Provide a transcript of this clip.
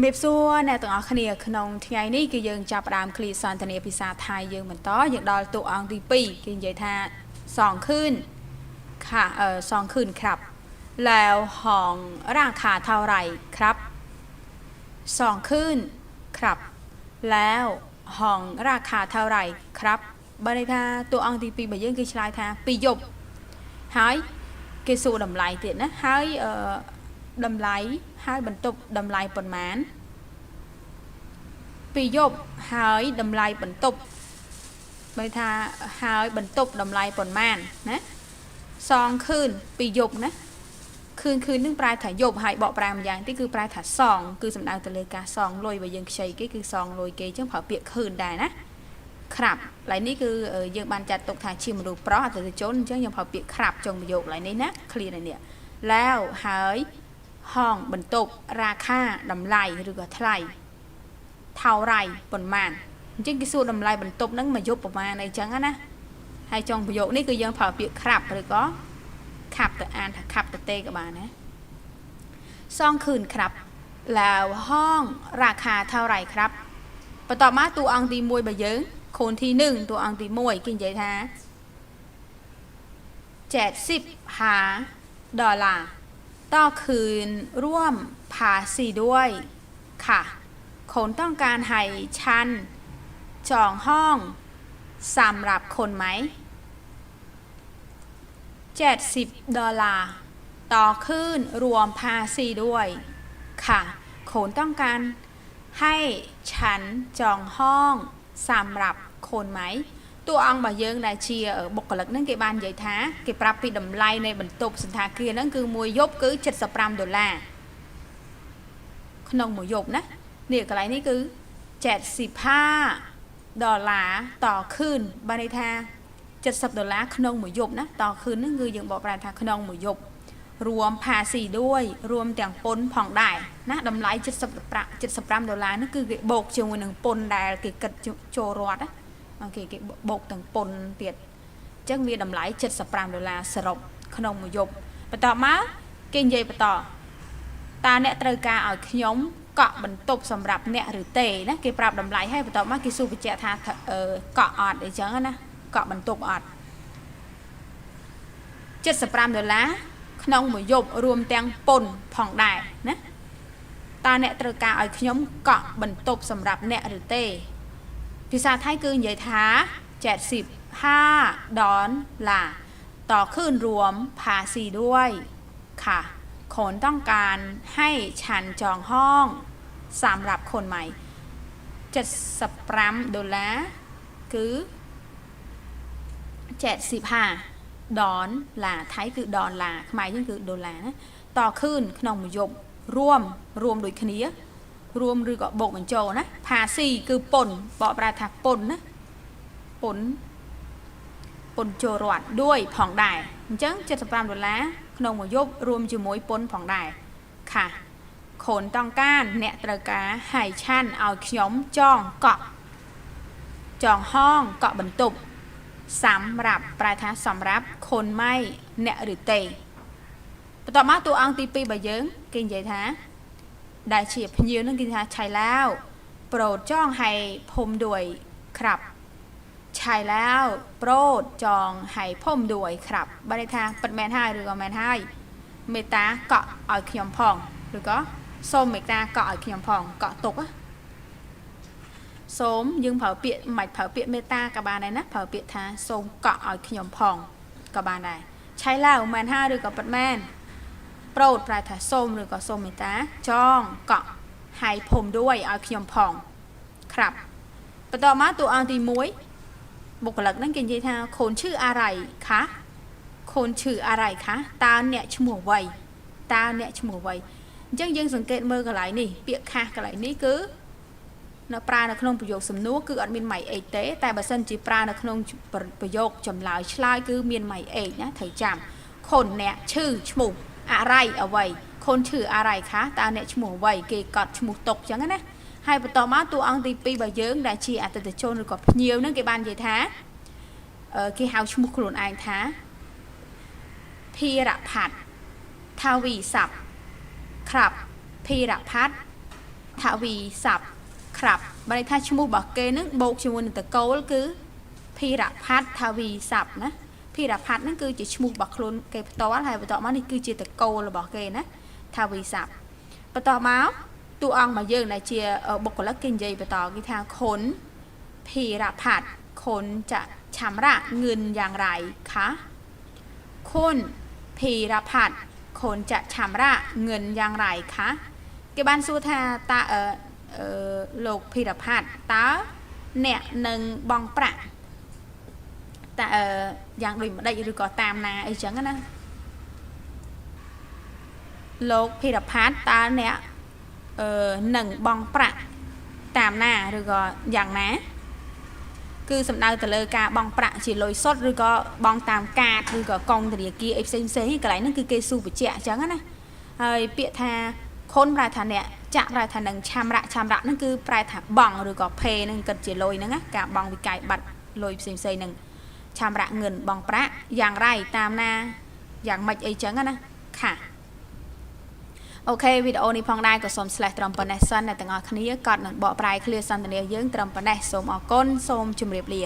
เมียซัวในตัวอัคเนียขนมที่ไงนี่ก็ยังจับรามคลีซอนทเนียพิซาไทยยังเหมือนต่อยังดอลตัวอังดีปีกินใหญ่ท่าสองขึ้นค่ะเครับ แล้วห้องราคาเท่าไหร่ครับสองขึ้นครับ แล้วห้องราคาเท่าไหร่ครับบริษัทตัวอังดีปีมายังกินชลายท่าปีหยบหายกิสูดำไหลเตียนนะหายเออ ดำไล่หายบรรทุกดำไล่ปนมันปียบหายดำไล่บรรทุกไม่ท่าหายบรรทุกดำไล่ปนมันนะซองคืนปียบนะคืนคืนนึงปลายถ่ายยบหายเบาปลายมันอย่างที่คือปลายถ่ายซองคือสำนักตะเลยกาซองลอยไปยังใช้ก็คือซองลอยเกยจังเผาเปียกคืนได้นะครับหลายนี่คือยังบันจัดตกถ่ายชิมดูเพราะอาจจะจนจังยังเผาเปียกครับจงประโยคหลายนี้นะคลียร์เนี่ยแล้วหาย ห้องบนตทุกราคาดำไลหรือไทรเท่าไรประมาณจึงกิสูดำไลบนตทุกนั้นมายกบประมาณในจังนะให้จองประโยคนี้คือยังเผาเปียกรับหรือก็ขับแต่อ่านขับแต่เตกับมานะซองคืนครับ แล้วห้องราคาเท่าไรครับประต่อมาตัวอังตีมวยบะเยิงคนที่หนึ่งตัวอังตีมวยกินใจท้าเจ็ดสิบหาดอลลาร์ ต่อคืนร่วมภาษีด้วยค่ะคนต้องการให้ฉันจองห้องสำหรับคนไหม 70 ดอลลาร์ ต่อคืนรวมภาษีด้วย ค่ะคนต้องการให้ฉันจองห้องสำหรับคนไหม តួអង្គរបស់យើងដែលជាបុគ្គលិកហ្នឹងគេបាននិយាយថាគេប្រាប់ពីតម្លៃនៃបន្ទប់សន្តាគារហ្នឹងគឺមួយយប់គឺ75ដុល្លារក្នុងមួយយប់ណានេះកន្លែងនេះគឺ75ដុល្លារតคืนបានន័យថា70ដុល្លារក្នុងមួយយប់ណាតคืนហ្នឹងគឺយើងបកប្រែថាក្នុងមួយយប់រួមផាស៊ីด้วย រួមទាំងពុនផងដែរណាតម្លៃ75 75ដុល្លារនេះគឺគេបូកជាមួយនឹងពុនដែលគេគិតចូលរដ្ឋណា អូខេគេបូកទាំងពុនទៀតអញ្ចឹងវាតម្លៃ75ដុល្លារសរុបក្នុងមួយយប់បន្តមកគេនិយាយបន្តតើអ្នកត្រូវការឲ្យខ្ញុំកក់បន្ទប់សម្រាប់អ្នកឬទេណាគេប្រាប់តម្លៃហើយបន្តមកគេសួរបញ្ជាក់ថាអឺកក់អត់អីចឹងណាកក់បន្ទប់អត់75ដុល្លារក្នុងមួយយប់រួមទាំងពុនផងដែរណាតើអ្នកត្រូវការឲ្យខ្ញុំកក់បន្ទប់សម្រាប់អ្នកឬទេ ភាសាថៃគឺនិយាយថា75ដុល្លារต่อคืนรวมภาษีด้วยค่ะคนต้องการให้ฉันจองห้องสำหรับคนใหม่75ដុល្លារគឺ75ដុល្លារថៃគឺដុល្លារខ្មែរយើងគឺដុល្លារណាតคืนក្នុ รวมหรือก็บกเหมือนโจนะภาซีคือปนเบาะประทับปนนะปนปนโจรวดด้วยผ่องได้จังเจ็ดสิบดอลลาร์ขนมยบรวมจมวยปนผ่องได้ค่ะขนต้องการเนตรกาหายชันเอาขยมจองเกาะจองห้องเกาะบรรทุกสำหรับประทานสำหรับคนไม่เนหรือเตะต่อมาตัวอังตีปีบะเยิ้งกินใหญ่ท้า ដែលជាភ្ញៀវនឹងគេថាឆៃឡាវโปรดจ้องให้ผมด้วยครับใช่แล้วโปรดจองให้ผมด้วยครับបើន័យថាពិតមែនហើយឬក៏មែនហើយមេត្តាកក់ឲ្យខ្ញុំផងឬក៏សូមមេត្តាកក់ឲ្យខ្ញុំផងកក់ទុកណាសូមយើងប្រើពាក្យមិនប្រើពាក្យមេត្តាក៏បានដែរណាប្រើពាក្យថាសូមកក់ឲ្យខ្ញុំផងក៏បានដែរឆៃឡាវមែនហើយឬក៏ពិតមែនโ ปรดปลายถาส้มหรือก็ส้มมิตาจ้องเกาะหายผมด้วยเอาขยมพอง ครับปต่อมาตัวอันที่มวยบุคลักนั่นกินยีทาคนชื่ออะไรคะคนชื่ออะไรคะตาเนี่ยชมัวไวตาเนี่ยชมัวไวยังยังสังเกตมือกันไหลนี่เปียกค่ะกันไหลนี่คือนปลาในขนมประโยคสำนัวนคืออันมีใหม่เอเตแต่บัสันจีปลาในขนมประโยคจำลายชลายคือมีนใหม่เอกนะถ่ายจำคนเนี่ยชื่อชมู อะไรเอาไว้คนถืออะไรคะตาเนี่ยฉมูกไว้เกย์กอดฉมูกตกอย่างนั้นนะให้ประตอมาตัวอังตีปีบะเยิ้งได้ชีอาจจะโจหรือกับเนียวนั่นเกบานใหญ่ท้าเออเกหาวฉมูกขลุ่นไอท้าพีระพัดทวีศัพท์ครับพีระพัดทวีศัพท์ครับบริษัทชมูบอกเกนึกโบกชมูหนึ่งตะโกลคือพีระพัดทวีศัพท์นะ พีดัพัดนั่นคือจะชมูบักคลุนเกยปตัวอะไรปตอมานี่คือจะตะโกหรือบอกเกยนะทาวีสับปตอมาตัวอังมาเยอะในเชียบกุลักกินใจปตอกิทางขนพีดับพัดขนจะชำระเงินอย่างไรคะคุณพีรพัฒน์คนจะชำระเงินอย่างไรคะเกบันสุธาตาเออเออโลกพีรพัฒน์ตาเนี่ยหนึ่งบองประ តើអឺយ៉ាងដូចម្ដេចឬក៏តាមណាអីចឹងណាលោកភីរផាត់តើអ្នកអឺនឹងបង់ប្រាក់តាមណាឬក៏យ៉ាងណា គឺសំដៅទៅលើការបង់ប្រាក់ជាលុយសុទ្ធឬក៏បង់តាមកាតឬក៏កងធនាគារអីផ្សេងផ្សេងៗកន្លែងហ្នឹងគឺគេស៊ូបញ្ជាក់អញ្ចឹងណាហើយពាក្យថាខុនប្រែថាអ្នកចាក់ប្រែថានឹងឆាំរៈឆាំរៈហ្នឹងគឺប្រែថាបង់ឬក៏ pay ហ្នឹងគិតជាលុយហ្នឹងណាការបង់វិក័យប័ណ្ណលុយផ្សេងផ្សេងៗហ្នឹង ឆាំរៈเงินបង់ប្រាក់យ៉ាងไรតាមណាយ៉ាងម៉េចអីចឹងណាค่ะអូខេវីដេអូនេះផងដែរក៏សូម slash ត្រឹមប៉ុណ្ណេះសិនអ្នកទាំងអស់គ្នាកត់នឹងបកប្រែឃ្លាសន្ទនាយើងត្រឹមប៉ុណ្ណេះសូមអរគុណសូមជម្រាបលា